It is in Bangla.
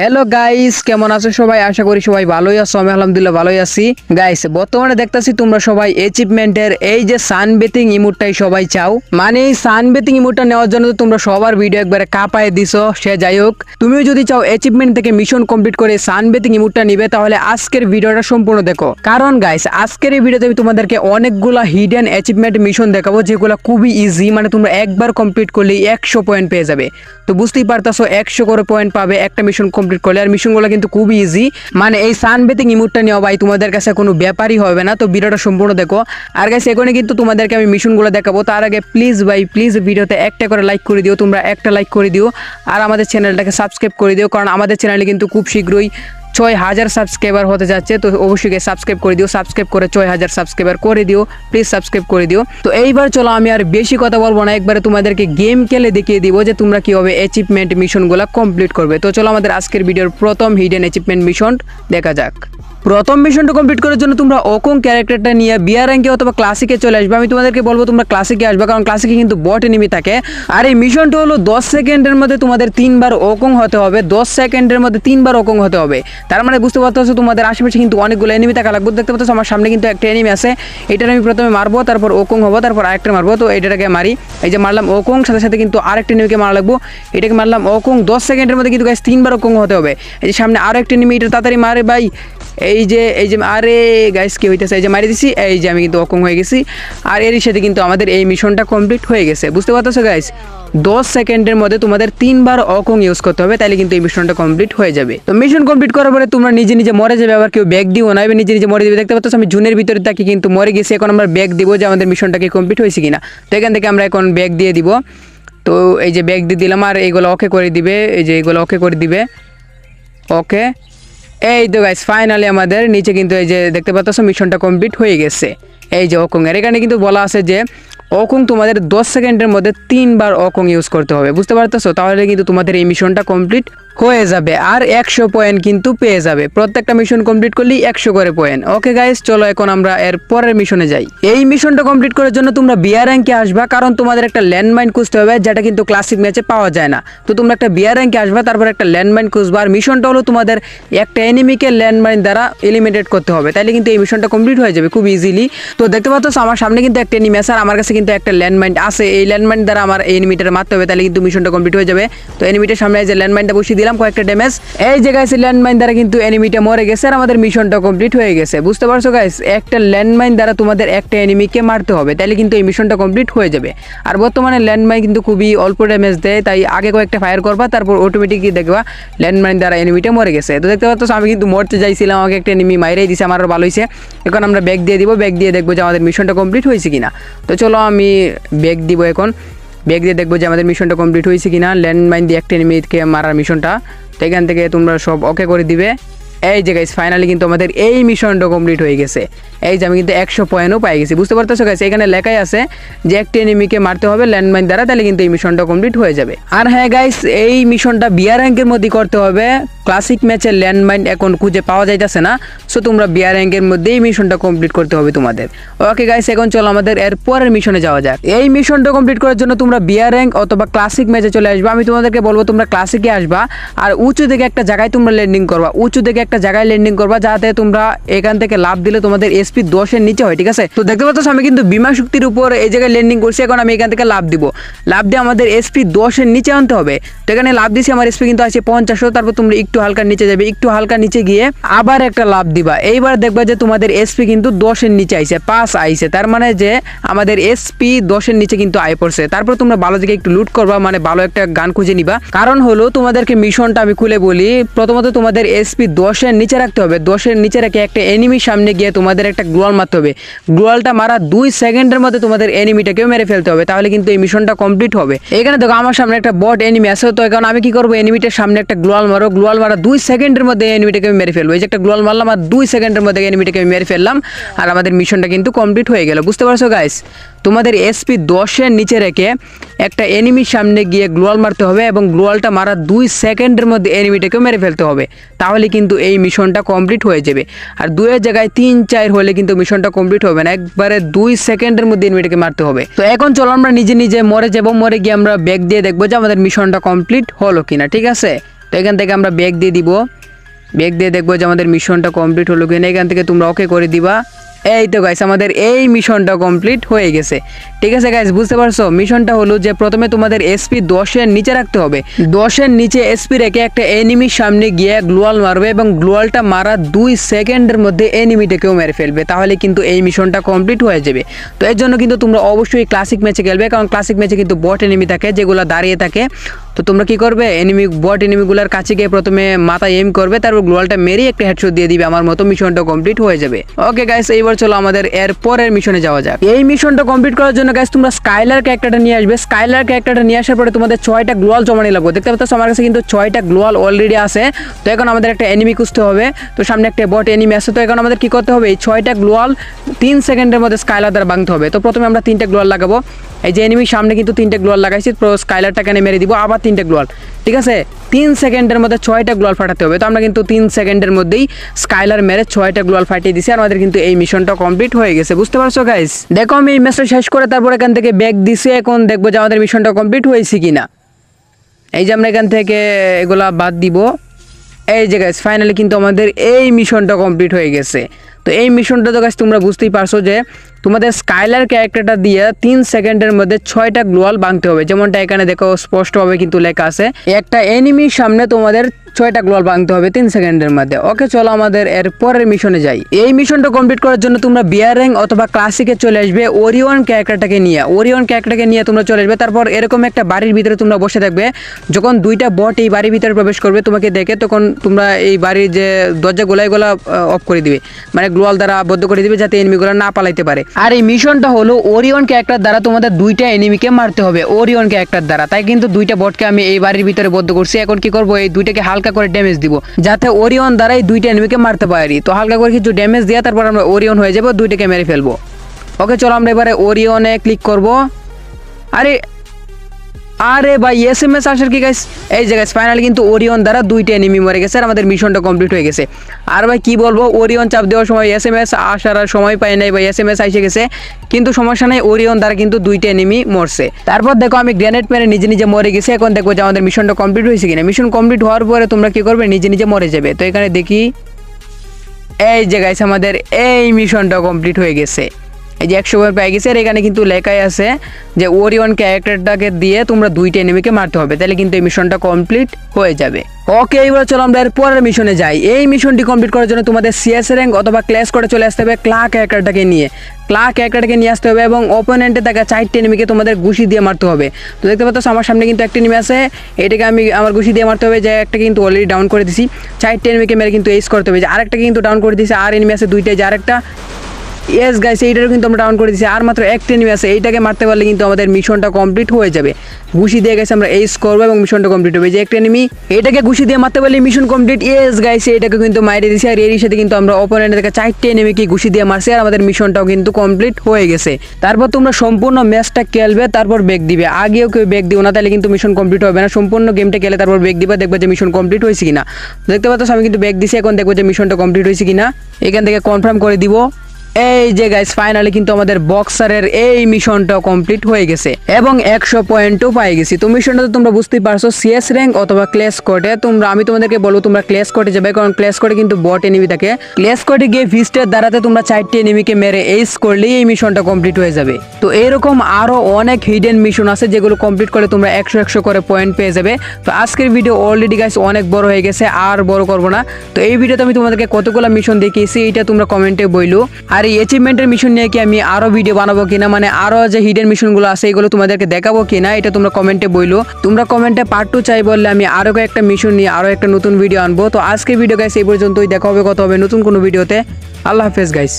হ্যালো গাইস কেমন আছো সবাই? আশা করি সবাই ভালোই আছো, আমি আলহামদুলিল্লাহ ভালোই আছি। গাইস বর্তমানে দেখতাছি তোমরা সবাই অ্যাচিভমেন্টের এই যে সানবেথিং ইমোটটাই সবাই চাও। মানে এই সানবেথিং ইমোটটা নেওয়ার জন্য তো তোমরা সবার ভিডিও একবারে কাঁপায় দিছো, সে যাই হোক। তুমিও যদি চাও অ্যাচিভমেন্ট থেকে মিশন কমপ্লিট করে সানবেথিং ইমোটটা নিবে, তাহলে আজকের ভিডিওটা সম্পূর্ণ দেখো। কারণ গাইস আজকের এই ভিডিওতে আমি তোমাদেরকে অনেকগুলা হিডেন অ্যাচিভমেন্ট মিশন দেখাবো, যেগুলো খুবই ইজি মানে তোমরা একবার কমপ্লিট করলেই একশো পয়েন্ট পেয়ে যাবে। তো বুঝতেই পারতাছো, একশো করে পয়েন্ট পাবে, একটা মিশন কমপ্লিট করলে আর মিশনগুলো কিন্তু খুবই ইজি মানে এই সানবেথিং ইমুটটা নেওয়া ভাই তোমাদের কাছে কোনো ব্যাপারই হবে না। তো ভিডিওটা সম্পূর্ণ দেখো। আর গাইস এখানে কিন্তু তোমাদেরকে আমি মিশনগুলো দেখাবো। তার আগে প্লিজ ভাই প্লিজ ভিডিওতে একটা করে লাইক করে দিও। তোমরা একটা লাইক করে দিও। আর আমাদের চ্যানেলটাকে সাবস্ক্রাইব করে দিও। কারণ আমাদের চ্যানেলে কিন্তু খুব শীঘ্রই ছয় হাজার সাবস্ক্রাইবার হতে যাচ্ছে, তো অবশ্যই সাবস্ক্রাইব করে দিও সাবস্ক্রাইব করে ছয় হাজার সাবস্ক্রাইবার করে দিও প্লিজ সাবস্ক্রাইব করে দিও। তো এইবার চলো আমি আর বেশি কথা বলব না, একবারে তোমাদেরকে গেম খেলে দেখিয়ে দিব যে তোমরা কীভাবে অ্যাচিভমেন্ট মিশনগুলো কমপ্লিট করবে। তো চলো আমাদের আজকের ভিডিওর প্রথম হিডেন অ্যাচিভমেন্ট মিশন দেখা যাক। প্রথম মিশনটা কমপ্লিট করার জন্য তোমরা ওকং ক্যারেক্টারটা নিয়ে বিয়ার র্যাঙ্কে অথবা ক্লাসিকে চলে আসবে। আমি তোমাদেরকে বলব তোমরা ক্লাসিকে আসবে, কারণ ক্লাসিকে কিন্তু বট এনিমি থাকে। আর এই মিশনটা হলো দশ সেকেন্ডের মধ্যে তোমাদের তিনবার ওকং হতে হবে, দশ সেকেন্ডের মধ্যে তিনবার ওকং হতে হবে। তার মানে বুঝতে পারতেছো তোমাদের আশেপাশে কিন্তু অনেকগুলো এনিমি থাকা লাগবে। দেখতে পাচ্ছ আমার সামনে কিন্তু একটা এনিমি আছে। এটার আমি প্রথমে মারবো, তারপর ওকং হব, তারপর আরেকটা মারবো। তো এটাকে মারি। এই যে মারলাম ওকং, সাথে সাথে কিন্তু আরেকটা এনিমিকে মারা লাগবো। এটাকে মারলাম ওকং। দশ সেকেন্ডের মধ্যে কিন্তু গাছ তিনবার ওকং হতে হবে। এই যে সামনে আরও একটা এনিমি এটা তাড়াতাড়ি মারে ভাই। এই যে এই যে, আরে গাইস কি হইতেছে? এই যে মারি দিছি, এই যে আমি কিন্তু অকং হয়ে গেছি। আর এর সাথে কিন্তু আমাদের এই মিশনটা কমপ্লিট হয়ে গেছে। বুঝতে পারতেছো গাইস দশ সেকেন্ডের মধ্যে তোমাদের তিনবার অকং ইউজ করতে হবে, তাহলে কিন্তু এই মিশনটা কমপ্লিট হয়ে যাবে। তো মিশন কমপ্লিট করার পরে তোমরা নিজে নিজে মরে যাবে, আবার কেউ ব্যাগ দিও না। নিজে নিজে মরে যাবে, দেখতে পাচ্ছ, আমি জুনের ভিতরে তাকে কিন্তু মরে গেছি, এখন আমরা ব্যাগ দিব যে আমাদের মিশনটাকে কমপ্লিট হয়েছে কিনা। তো এখান থেকে আমরা এখন ব্যাগ দিয়ে দিব। তো এই যে ব্যাগ দিয়ে দিলাম, আর এইগুলো ওকে করে দিবে, এই যে এইগুলো ওকে করে দিবে। ওকে। এই তো গাইস ফাইনালি আমাদের নিচে কিন্তু এই যে দেখতে পাচ্ছ মিশনটা কমপ্লিট হয়ে গেছে। এই যে অকুং এর, এখানে কিন্তু বলা আছে যে অকুং তোমাদের দশ সেকেন্ডের মধ্যে তিনবার অকুং ইউজ করতে হবে, বুঝতে পারতেছো? তাহলে কিন্তু তোমাদের এই মিশনটা কমপ্লিট হয়ে যাবে আর একশো পয়েন্ট কিন্তু পেয়ে যাবে। প্রত্যেকটা মিশন কমপ্লিট করলেই একশো করে পয়েন্ট ওকে গাইস চলো এখন আমরা এর পরের মিশনে যাই। এই মিশনটা কমপ্লিট করার জন্য তোমরা বিয়ার র্যাঙ্কে আসবা, কারণ তোমাদের একটা ল্যান্ডমাইন খুঁজতে হবে, যেটা কিন্তু ক্লাসিক ম্যাচে পাওয়া যায় না। তো তোমরা একটা বিয়ার র্যাঙ্কে আসবা, তারপর একটা ল্যান্ডমাইন খুঁজবা। আর মিশনটা হলো তোমাদের একটা এনিমিকে ল্যান্ডমাইন দ্বারা এলিমিনেট করতে হবে। তাহলে কিন্তু এই মিশনটা কমপ্লিট হয়ে যাবে খুব ইজিলি তো দেখতে পাচ্ছ, আমার সামনে কিন্তু একটা এনিমি আছে, আর আমার কাছে কিন্তু একটা ল্যান্ডমাইন আছে। এই ল্যান্ডমাইন দ্বারা আমার এনিমিটার মারতে হবে তাহলে কিন্তু মিশনটা কমপ্লিট হয়ে যাবে। তো এনিমিটার সামনে যে ল্যান্ডমাইনটা বসিয়ে দিলাম কয়েকটা ড্যামেজ এই যে গাইস ল্যান্ডমাইন দ্বারা কিন্তু এনিমিটা মরে গেছে আর আমাদের মিশনটা কমপ্লিট হয়ে গেছে। বুঝতে পারছ গাইস একটা ল্যান্ডমাইন দ্বারা তোমাদের একটা এনিমিকে মারতে হবে তাহলে কিন্তু এই মিশনটা কমপ্লিট হয়ে যাবে। আর বর্তমানে ল্যান্ডমাইন কিন্তু খুবই অল্প ড্যামেজ দেয়, তাই আগে কয়েকটা ফায়ার করবা, তারপর অটোমেটিকই দেখবা ল্যান্ডমাইন দ্বারা এনিমিটা মরে গেছে। তো দেখতে পাচ্ছ, আমি কিন্তু মরতে চাইছিলাম, আমাকে একটা এনিমি মাইরেই দিছে, আমার ভালো হয়েছে এখন আমরা ব্যাগ দিয়ে দিব ব্যাগ দিয়ে দেখব যে আমাদের মিশনটা কমপ্লিট হয়েছে কিনা। তো চলো আমি ব্যাগ দিব এখন। ব্যাগ দিয়ে দেখব যে আমাদের মিশনটা কমপ্লিট হয়েছে কিনা। ল্যান্ডমাইন দিয়ে একটা এনিমিকে মারার মিশনটা। তো এখান থেকে তোমরা সব ওকে করে দিবে। এই যে গাইস ফাইনালি কিন্তু আমাদের এই মিশনটা কমপ্লিট হয়ে গেছে। এই যে আমি কিন্তু একশো পয়েন্টও পাই গেছি। বুঝতে পারতেছো গাইস এখানে লেখাই আছে যে একটি এনিমিকে মারতে হবে ল্যান্ডমাইন দ্বারা, তাহলে কিন্তু এই মিশনটা কমপ্লিট হয়ে যাবে। আর হ্যাঁ গাইস এই মিশনটা বিয়ার র্যাঙ্কের মধ্যে করতে হবে। ক্লাসিক ম্যাচের ল্যান্ডমাইন এখন খুঁজে পাওয়া যাইতেছে না। সো তোমরা বিয়ার র্যাঙ্কের মধ্যেই মিশনটা কমপ্লিট করতে হবে তোমাদের। ওকে গাইস এখন চলো আমাদের এর পরের মিশনে যাওয়া যাক। এই মিশনটা কমপ্লিট করার জন্য তোমরা বিয়ার র্যাঙ্ক অথবা ক্লাসিক ম্যাচে চলে আসবে। আমি তোমাদেরকে বলব, তোমরা ক্লাসিকে আসবা আর উঁচু থেকে একটা জায়গায় তোমরা ল্যান্ডিং করবা। উঁচু থেকে একটা জায়গায় ল্যান্ডিং করবা যাতে তোমরা এখান থেকে লাভ দিলে তোমাদের এসপি দশের নিচে হয়, ঠিক আছে? তো দেখতে পাচ্ছ, আমি কিন্তু বিমা শক্তির উপর এই জায়গায় ল্যান্ডিং করছি। এখন আমি এখান থেকে লাভ দিব। লাভ দিয়ে আমাদের এসপি দশের নিচে আনতে হবে। তো এখানে লাভ দিছি, আমার এসপি কিন্তু আছে পঞ্চাশও তারপর তোমরা একটু হালকা নিচে যাবে, একটু হালকা নিচে গিয়ে আবার একটা লাভ দিবা। এইবার দেখবা যে তোমাদের এসপি কিন্তু দশের নিচে আইছে, পাঁচ আইছে। তার মানে যে আমাদের এসপি দশের নিচে কিন্তু আয় পড়ছে। তারপর তোমরা ভালো দিকে একটু লুট করবা মানে ভালো একটা গান খুঁজে নিবা। কারণ হলো তোমাদেরকে মিশনটা আমি খুলে বলি, প্রথমত তোমাদের এসপি দশের নিচে রাখতে হবে। দশের নিচে রেখে একটা এনিমির সামনে গিয়ে তোমাদের একটা গ্লোয়াল মারতে হবে। গ্লোয়ালটা মারা দুই সেকেন্ডের মধ্যে তোমাদের এনিমিটাকেও মেরে ফেলতে হবে। তাহলে কিন্তু এই মিশনটা কমপ্লিট হবে। এখানে দেখো আমার সামনে একটা বট এনিমি আছে। তো এখন আমি কি করব? এনিমিটার সামনে একটা গ্লোয়াল মারো। গ্লোয়াল মারা দুই সেকেন্ডের মধ্যে এনিমিটাকে আমি মেরে ফেলব। এই যে একটা গ্লোয়াল মারলাম আর দুই সেকেন্ডের মধ্যে এনিমিটাকে আমি মেরে ফেললাম। আর আমাদের মিশনটা কিন্তু কমপ্লিট হয়ে গেল। বুঝতে পারছ গাইস তোমাদের এসপি দশের নিচে রেখে একটা এনিমির সামনে গিয়ে গ্লোয়াল মারতে হবে এবং গ্লোয়ালটা মারা দুই সেকেন্ডের মধ্যে এনিমিটাকেও মেরে ফেলতে হবে। তাহলে কিন্তু এই মিশনটা কমপ্লিট হয়ে যাবে। আর দুইয়ের জায়গায় তিন, চার হলে কিন্তু মিশনটা কমপ্লিট হবে না। একবারে দুই সেকেন্ডের মধ্যে এনিমিটাকে মারতে হবে। তো এখন চলো আমরা নিজে নিজে মরে যাব। মরে গিয়ে আমরা ব্যাগ দিয়ে দেখব যে আমাদের মিশনটা কমপ্লিট হলো কিনা। ঠিক আছে? তো এখান থেকে আমরা ব্যাগ দিয়ে দিব। ব্যাগ দিয়ে দেখব যে আমাদের মিশনটা কমপ্লিট হলো কিনা। এখান থেকে তোমরা ওকে করে দিবা। এই তো গাইস আমাদের এই মিশনটা কমপ্লিট হয়ে গেছে। ঠিক আছে গাইস বুঝতে পারছ? মিশনটা হলো যে প্রথমে তোমাদের এসপি দশের নিচে রাখতে হবে। দশের নিচে এসপি রেখে একটা এনিমির সামনে গিয়ে গ্লোয়াল মারবে এবং গ্লোয়ালটা মারা দুই সেকেন্ডের মধ্যে এনিমিটাকেও মেরে ফেলবে। তাহলে কিন্তু এই মিশনটা কমপ্লিট হয়ে যাবে। তো এর জন্য কিন্তু তোমরা অবশ্যই ক্লাসিক ম্যাচে খেলবে, কারণ ক্লাসিক ম্যাচে কিন্তু বট এনিমি থাকে, যেগুলো দাঁড়িয়ে থাকে। তো তোমরা কি করবে? এনিমি বট এনিমিগুলোর কাছে গিয়ে প্রথমে মাথায় এম করবে, তারপর গ্লোয়ালটা মেরেই একটা হেডশট দিয়ে দিবে, আমার মতো মিশনটা কমপ্লিট হয়ে যাবে। ওকে গাইস এইবার চলো আমাদের এর পরের মিশনে যাওয়া যাক। এই মিশনটা কমপ্লিট করার জন্য গাইস তোমরা স্কাইলার ক্যারেক্টারটা নিয়ে আসবে। স্কাইলার ক্যারেক্টারটা নিয়ে আসার পরে তোমাদের ছয়টা গ্লোয়াল জমানি লাগবে। দেখতে পাচ্ছ, আমার কাছে কিন্তু ছয়টা গ্লোয়াল অলরেডি আছে। তো এখন আমাদের একটা এনিমি খুঁজতে হবে। তো সামনে একটা বট এনিমি আছে। তো এখন আমাদের কি করতে হবে? এই ছয়টা গ্লোয়াল তিন সেকেন্ডের মধ্যে স্কাইলার দ্বারা ভাঙতে হবে। তো প্রথমে আমরা তিনটা গ্লোয়াল লাগাবো। এই যে এনিমির সামনে কিন্তু তিনটে গ্লোয়াল লাগাইছি, তো স্কাইলারটা কেন মেরে দিব, আবার তিনটে গ্লোয়াল ঠিক আছে? তিন সেকেন্ডের মধ্যে ছয়টা গ্লোয়াল ফাটাতে হবে। তো আমরা কিন্তু তিন সেকেন্ডের মধ্যেই স্কাইলার মেরে ছয়টা গ্লোয়াল ফাটিয়ে দিছি, আর আমাদের কিন্তু এই মিশনটা কমপ্লিট হয়ে গেছে। বুঝতে পারছ গাইস দেখো, আমি এই ম্যাচটা শেষ করে তারপর এখান থেকে ব্যাগ দিছি। এখন দেখব যে আমাদের মিশনটা কমপ্লিট হয়েছে কিনা। এই যে আমরা এখান থেকে এগুলা বাদ দিব। এই যে গাইস ফাইনালি কিন্তু আমাদের এই মিশনটা কমপ্লিট হয়ে গেছে। তো এই মিশনটা তো কাছে তোমরা বুঝতেই পারছ যে তোমাদের স্কাইলার ক্যারেক্টারটা দিয়ে তিন সেকেন্ডের মধ্যে ছয়টা গ্লোয়াল বাঁধতে হবে। যেমনটা এখানে দেখো স্পষ্টভাবে কিন্তু লেখা আছে। একটা এনিমির সামনে তোমাদের ছয়টা গ্লোয়াল ভাঙতে হবে তিন সেকেন্ডের মধ্যে। ওকে, চলো আমাদের এর পরের মিশনে যাই। এই মিশনটা কমপ্লিট করার জন্য তোমরা বিয়ার র্যাঙ্ক অথবা ক্লাসিকে চলে আসবে ওরিয়ন ক্যারেক্টারটাকে নিয়ে। ওরিয়ন ক্যারেক্টারটাকে নিয়ে তোমরা চলে আসবে। তারপর এরকম একটা বাড়ির ভিতরে তোমরা বসে থাকবে। যখন দুইটা বট এই বাড়ির ভিতরে প্রবেশ করবে, তোমাকে দেখে তখন তোমরা এই বাড়ির যে দরজাগুলো এগুলো অফ করে দিবে। মানে গ্লোয়াল দ্বারা আবদ্ধ করে দিবে যাতে এনিমিগুলো না পালাইতে পারে। আর এই মিশনটা হলো ওরিয়ন ক্যারেক্টার দ্বারা তোমাদের দুইটা এনিমিকে মারতে হবে। ওরিয়ন ক্যারেক্টার দ্বারা। তাই কিন্তু দুইটা বটকে আমি এই বাড়ির ভিতরে বদ্ধ করছি। এখন কি করব? এই দুইটাকে হালকা করে ড্যামেজ দিব। যাতে ওরিয়ন দ্বারাই দুইটা এনিমিকে মারতে পারি। তো হালকা করে কিছু ড্যামেজ দিয়ে তারপর আমরা ওরিয়ন হয়ে যাব, দুইটাকে মেরে ফেলব। ওকে চলো আমরা এবারে ওরিয়নে ক্লিক করব। আরে আরে ভাই এস এম এস আসার কি গাইস এই যে গাইস ফাইনালি কিন্তু ওরিয়ন দ্বারা দুইটা এনিমি মরে গেছে আর আমাদের মিশনটা কমপ্লিট হয়ে গেছে। আর ভাই, কি বলব? ওরিয়ন চাপ দেওয়ার সময় এস এম এস আসার আর সময় পাই নাই ভাই এস এম এস এসে গেছে। কিন্তু সমস্যা নাই ওরিয়ন দ্বারা কিন্তু দুইটা এনিমি মরছে। তারপর দেখো, আমি গ্রেনেড মেরে নিজে নিজে মরে গেছি। এখন দেখব যে আমাদের মিশনটা কমপ্লিট হয়েছে কিনা। মিশন কমপ্লিট হওয়ার পরে তোমরা কি করবে? নিজে নিজে মরে যাবে। তো এখানে দেখি, এই যে গাইস আমাদের এই মিশনটা কমপ্লিট হয়ে গেছে। এই যে একশো বার পেয়ে গেছে, আর এখানে কিন্তু লেখাই আছে যে ওরিয়ন ক্যারেক্টারটাকে দিয়ে তোমরা দুইটা এনিমিকে মারতে হবে। তাহলে কিন্তু এই মিশনটা কমপ্লিট হয়ে যাবে। ওকে এইবার চলো আমরা এর পরের মিশনে যাই। এই মিশনটি কমপ্লিট করার জন্য তোমাদের সিএস র্যাঙ্ক অথবা ক্লাস করে চলে আসতে হবে ক্লা ক্যারেক্টারটাকে নিয়ে। ক্লা ক্যারেক্টারটাকে নিয়ে আসতে হবে এবং ওপোনেন্টে থাকা চারটে এনিমিকে তোমাদের ঘুষি দিয়ে মারতে হবে। তো দেখতে পাচ্ছ, আমার সামনে কিন্তু একটা এনিমি আছে। এটাকে আমি আমার ঘুষি দিয়ে মারতে হবে, যে একটা কিন্তু অলরেডি ডাউন করে দিছি। চারটে এনিমিকে মেরে কিন্তু এইস করতে হবে। যে আরেকটা কিন্তু ডাউন করে দিছি, আর এনিমি আছে দুইটাই, যে আরেকটা ইয়েস গাইস এইটারও কিন্তু আমরা ডাউন করে দিচ্ছি আর মাত্র একটা এনিমি আছে, এইটাকে মারতে পারলে কিন্তু আমাদের মিশনটা কমপ্লিট হয়ে যাবে। ঘুষি দিয়ে গেছে আমরা এইস করব এবং মিশনটা কমপ্লিট হবে। যে একটা এনিমি এটাকে ঘুষি দিয়ে মারতে পারলে মিশন কমপ্লিট ইয়েস গাইস এটাকে কিন্তু মাইরে দিছি আর এর সাথে কিন্তু আমরা অপোনেন্টের থেকে চারটে এনিমিকে ঘুষি দিয়ে মারছি। আর আমাদের মিশনটাও কিন্তু কমপ্লিট হয়ে গেছে। তারপর তোমরা সম্পূর্ণ ম্যাচটা খেলবে, তারপর বেগ দিবে। আগেও কেউ বেগ দিও না, তাহলে কিন্তু মিশন কমপ্লিট হবে না। সম্পূর্ণ গেমটা খেলে তারপর বেগ দিবে, দেখবে যে মিশন কমপ্লিট হয়েছে কিনা। দেখতে পাচ্ছ, আমি কিন্তু বেগ দিছি, এখন দেখব যে মিশনটা কমপ্লিট হয়েছে কিনা। এখান থেকে কনফার্ম করে দিব। এই যে গাইস ফাইনালি কিন্তু আমাদের বক্সারের এই মিশনটা কমপ্লিট হয়ে গেছে এবং একশো পয়েন্টও পাই গেছি। তো মিশনটা তোমরা বুঝতেই পারছ সিএস র্যাঙ্ক অথবা ক্লেস কোর্টে তোমরা, আমি তোমাদেরকে বলব তোমরা ক্লেস কোর্টে যাবে, কারণ ক্লেস কোর্টে কিন্তু বট এনিমি থাকে। ক্লেস কোর্টে গিয়ে ফিস্টের দ্বারাতে তোমরা চারটি এনিমিকে মেরে এইস করলেই এই মিশনটা কমপ্লিট হয়ে যাবে। তো এরকম আরও অনেক হিডেন মিশন আছে যেগুলো কমপ্লিট করে তোমরা একশো একশো করে পয়েন্ট পেয়ে যাবে। তো আজকের ভিডিও অলরেডি গাইস অনেক বড় হয়ে গেছে, আর বড় করব না। তো এই ভিডিওতে আমি তোমাদেরকে কতগুলো মিশন দেখিয়েছি এটা তোমরা কমেন্টে বইলো। আর এই অ্যাচিভমেন্টের মিশন নিয়ে কি আমি আরও ভিডিও বানাবো কিনা? মানে আরও যে হিডেন মিশনগুলো আছে, এগুলো তোমাদেরকে দেখাবো কিনা? এটা তোমরা কমেন্টে বইলো। তোমরা কমেন্টে পার্ট টু চাই বললে আমি আরও একটা মিশন নিয়ে আরও একটা নতুন ভিডিও আনব। তো আজকে ভিডিও গাইস এই পর্যন্তই। দেখা হবে কত হবে নতুন কোনো ভিডিওতে আল্লাহ হাফেজ গাইস